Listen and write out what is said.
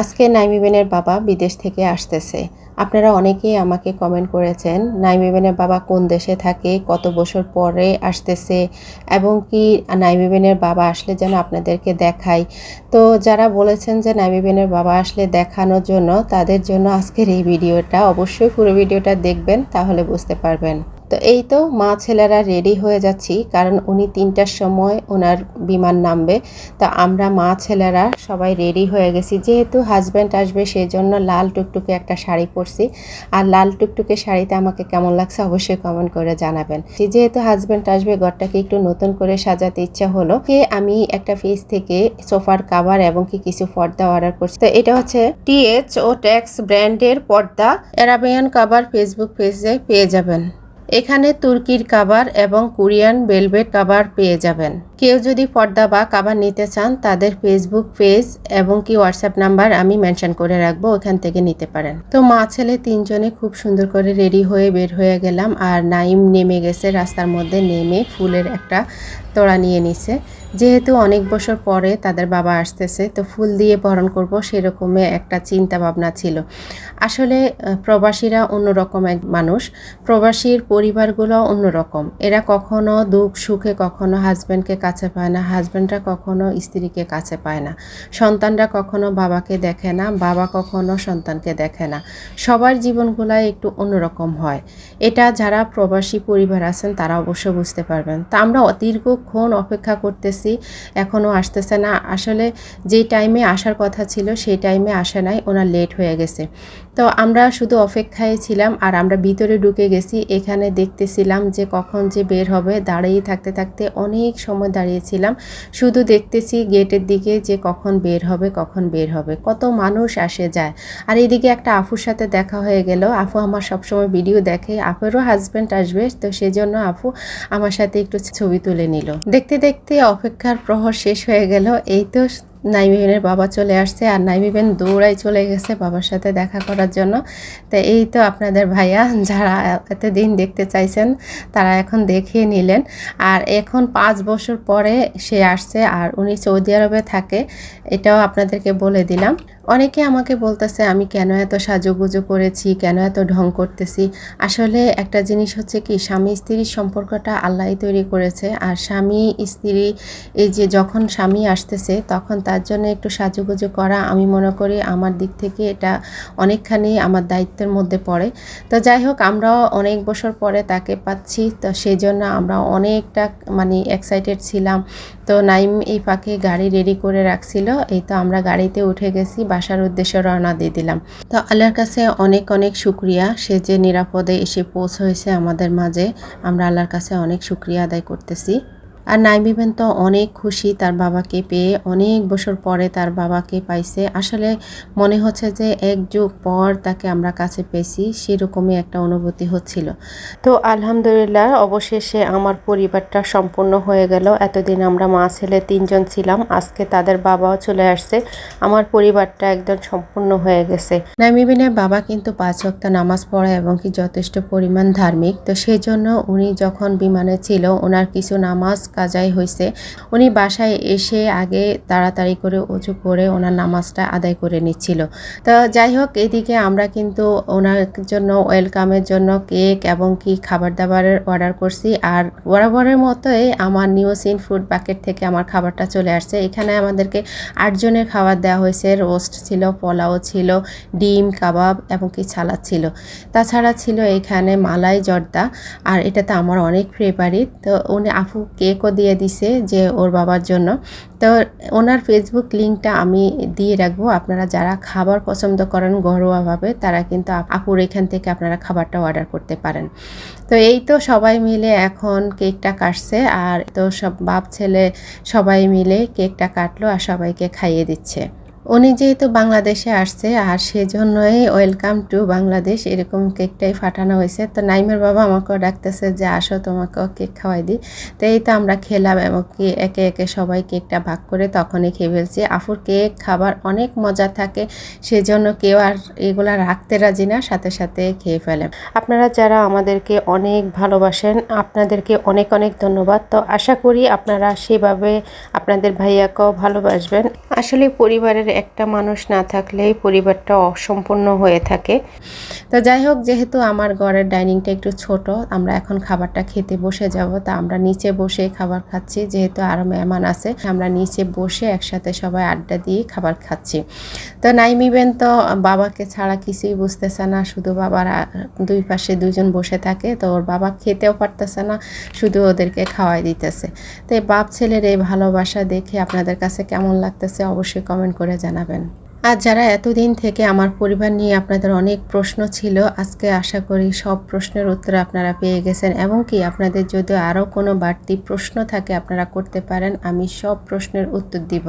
আজকে নাইমিবেনের বাবা বিদেশ থেকে আসতেছে। আপনারা অনেকেই আমাকে কমেন্ট করেছেন, নাইমিবেনের বাবা কোন দেশে থাকে, কত বছর পরে আসতেছে এবং কি নাইমিবেনের বাবা আসলে যেন আপনাদেরকে দেখাই তো যারা বলেছেন যে নাইমিবেনের বাবা আসলে দেখানোর জন্য, তাদের জন্য আজকের এই ভিডিওটা অবশ্যই পুরো ভিডিওটা দেখবেন, তাহলে বুঝতে পারবেন। তো এই তো মা ছেলেরা রেডি হয়ে যাচ্ছি, কারণ উনি তিনটার সময় ওনার বিমান নামবে। তো আমরা মা ছেলেরা সবাই রেডি হয়ে গেছি। যেহেতু হাজব্যান্ড আসবে সেই জন্য লাল টুকটুকে একটা শাড়ি পরছি। আর লাল টুকটুকে শাড়িতে আমাকে কেমন লাগছে অবশ্যই কমেন্ট করে জানাবেন। যেহেতু হাজব্যান্ড আসবে, ঘরটাকে একটু নতুন করে সাজাতে ইচ্ছা হলো। কে আমি একটা ফেস থেকে সোফার কাভার এবং কি কিছু পর্দা অর্ডার করছি। তো এটা হচ্ছে টিএচ ও ট্যাক্স ব্র্যান্ডের পর্দা। অ্যারাবিয়ান কাভার ফেসবুক পেজে পেয়ে যাবেন। এখানে তুর্কির কাবার এবং কোরিয়ান বেলভেট কাবার পেয়ে যাবেন। কেউ যদি পর্দা বা কাবার নিতে চান, তাদের ফেসবুক পেজ এবং কি হোয়াটসঅ্যাপ নাম্বার আমি মেনশন করে রাখব, ওখান থেকে নিতে পারেন। তো মা ছেলে তিনজনে খুব সুন্দর করে রেডি হয়ে বের হয়ে গেলাম আর নাইম নেমে গেছে, রাস্তার মধ্যে নেমে ফুলের একটা তোড়া নিয়ে নিছে। যেহেতু অনেক বছর পরে তাদের বাবা আসতেছে, তো ফুল দিয়ে বরণ করব সেরকমই একটা চিন্তা ভাবনা ছিল। আসলে প্রবাসীরা অন্যরকম এক মানুষ। প্রবাসীর পরিবারগুলো অন্যরকম। এরা কখনো দুঃখ সুখে, কখনো হাজব্যান্ডকে কাছে পায় না। হাজব্যান্ডরা কখনো স্ত্রীকে কাছে পায় না। সন্তানরা কখনো বাবাকে দেখে না। বাবা কখনো সন্তানকে দেখে না। সবার জীবনগুলাই একটু অন্যরকম হয়। এটা যারা প্রবাসী পরিবার আছেন, তারা অবশ্য বুঝতে পারবেন। তা আমরা দীর্ঘক্ষণ অপেক্ষা করতেছি এখনও আসতেছে না। আসলে যে টাইমে আসার কথা ছিল, সেই টাইমে আসে নাই, ওনার লেট হয়ে গেছে। তো আমরা শুধু অপেক্ষায় ছিলাম আর আমরা ভিতরে ঢুকে গেছি। এখানে দেখতেছিলাম যে কখন যে বের হবে। দাঁড়িয়ে থাকতে থাকতে অনেক সময় দাঁড়িয়েছিলাম। শুধু দেখতেছি গেটের দিকে যে কখন বের হবে, কখন বের হবে। কত মানুষ আসে যায়। আর এদিকে একটা আফুর সাথে দেখা হয়ে গেল। আফু আমার সবসময় ভিডিও দেখে। আফুরও হাজব্যান্ড আসবে। তো সেজন্য আফু আমার সাথে একটু ছবি তুলে নিল। দেখতে দেখতে অপেক্ষার প্রহর শেষ হয়ে গেল। এই তো নাইমিবেনের বাবা চলে আসছে আর নাইমিবেন দৌড়াই চলে গেছে বাবার সাথে দেখা করার জন্য। তো এই তো আপনাদের ভাইয়া, যারা এতদিন দেখতে চাইছেন, তারা এখন দেখিয়ে নিলেন। আর এখন পাঁচ বছর পরে সে আসছে আর উনি সৌদি আরবে থাকে, এটাও আপনাদেরকে বলে দিলাম। অনেকে আমাকে বলতেছে, আমি কেন এত সাজুগুজু করেছি? কেন এত ঢং করতেছি? আসলে একটা জিনিস হচ্ছে কি, স্বামী স্ত্রীর সম্পর্কটা আল্লাহই তৈরি করেছে। আর স্বামী স্ত্রী, এই যে যখন স্বামী আসতেছে, তখন তার জন্য একটু সাজুগুজু করা, আমি মনে করি আমার দিক থেকে এটা অনেকখানি আমার দায়িত্বের মধ্যে পড়ে। তো যাই হোক, আমরাও অনেক বছর পরে তাকে পাচ্ছি। তো সেই জন্য আমরা অনেকটা মানে এক্সাইটেড ছিলাম। তো নাইম এই ফাঁকে গাড়ি রেডি করে রাখছিল। এই তো আমরা গাড়িতে উঠে গেছি বাসার উদ্দেশ্যে রওনা দিয়ে দিলাম। তো আল্লাহর কাছে অনেক অনেক শুক্রিয়া। সে যে নিরাপদে এসে পৌঁছ হয়েছে আমাদের মাঝে, আমরা আল্লাহর কাছে অনেক শুক্রিয়া আদায় করতেছি। আর নাইমিবেন তো অনেক খুশি তার বাবাকে পেয়ে। অনেক বছর পরে তার বাবাকে পাইছে। আসলে মনে হচ্ছে যে এক যুগ পর তাকে আমরা কাছে পেয়েছি, সেরকমই একটা অনুভূতি হচ্ছিল। তো আলহামদুলিল্লাহ, অবশেষে আমার পরিবারটা সম্পূর্ণ হয়ে গেল। এতদিন আমরা মা ছেলে তিনজন ছিলাম। আজকে তাদের বাবাও চলে আসছে। আমার পরিবারটা একদম সম্পূর্ণ হয়ে গেছে। নাইমিবিনের বাবা কিন্তু পাঁচ ওয়াক্ত নামাজ পড়ে এবং কি যথেষ্ট পরিমাণ ধার্মিক। তো সেই জন্য উনি যখন বিমানে ছিল, ওনার কিছু নামাজ কাজাই হয়েছে উনি বাসায় এসে আগে তাড়াতাড়ি করে উঁচু করে ওনার নামাজটা আদায় করে নিচ্ছিল। তো যাই হোক, এদিকে আমরা কিন্তু ওনার জন্য ওয়েলকামের জন্য কেক এবং কি খাবার দাবারের অর্ডার করছি। আর বরাবরের মতোই আমার নিউসিন ফুড প্যাকেট থেকে আমার খাবারটা চলে আসছে। এখানে আমাদেরকে আটজনের খাবার দেওয়া হয়েছে। রোস্ট ছিল, পোলাও ছিল, ডিম, কাবাব এবং কি ছালাদ ছিল। তাছাড়া ছিল এখানে মালাই জর্দা। আর এটা তো আমার অনেক ফেভারিট। তো উনি, আপু, কেক লিঙ্কও দিয়ে দিছে যে ওর বাবার জন্য। তো ওনার ফেসবুক লিঙ্কটা আমি দিয়ে রাখব। আপনারা যারা খাবার পছন্দ করেন ঘরোয়াভাবে, তারা কিন্তু আপুর এখান থেকে আপনারা খাবারটা অর্ডার করতে পারেন। তো এই তো সবাই মিলে এখন কেকটা কাটছে আর তো সব বাপ ছেলে সবাই মিলে কেকটা কাটলো আর সবাইকে খাইয়ে দিচ্ছে। উনি যেহেতু বাংলাদেশে আসছে, আর সেজন্যই ওয়েলকাম টু বাংলাদেশ, এরকম কেকটাই ফাটানো হয়েছে। তো নাইমের বাবা আমাকেও ডাকতেছে যে, আসো, তোমাকেও কেক খাওয়াই দিই। তো এই তো আমরা খেলাম এবং কি একে একে সবাই কেকটা ভাগ করে তখনই খেয়ে ফেলছি। আফুর কেক খাবার অনেক মজা থাকে, সেজন্য কেউ আর এগুলা রাখতে রাজি না, সাথে সাথে খেয়ে ফেলে। আপনারা যারা আমাদেরকে অনেক ভালোবাসেন, আপনাদেরকে অনেক অনেক ধন্যবাদ। তো আশা করি আপনারা সেভাবে আপনাদের ভাইয়াকেও ভালোবাসবেন। আসলে পরিবারের একটা মানুষ না থাকলেই পরিবারটা অসম্পূর্ণ হয়ে থাকে। তো যাই হোক, যেহেতু আমার ঘরের ডাইনিংটা একটু ছোট, আমরা এখন খাবারটা খেতে বসে যাব। তা আমরা নিচে বসে খাবার খাচ্ছি, যেহেতু আরও মেহমান আছে, আমরা নিচে বসে একসাথে সবাই আড্ডা দিয়ে খাবার খাচ্ছি। তো নাইমিবেন তো বাবাকে ছাড়া কিছুই বুঝতেছে না, শুধু বাবার দুই পাশে দুজন বসে থাকে, তো ওর বাবা খেতেও পারতেছে না, শুধু ওদেরকে খাওয়াই দিতেছে। তো এই বাপ ছেলের এই ভালোবাসা দেখে আপনাদের কাছে কেমন লাগতেছে, অবশ্যই কমেন্ট করে জানাবেন। আর যারা এতদিন থেকে আমার পরিবার নিয়ে আপনাদের অনেক প্রশ্ন ছিল, আজকে আশা করি সব প্রশ্নের উত্তর আপনারা পেয়ে গেছেন এবং কি আপনাদের যদি আরও কোনো বাড়তি প্রশ্ন থাকে আপনারা করতে পারেন, আমি সব প্রশ্নের উত্তর দিব।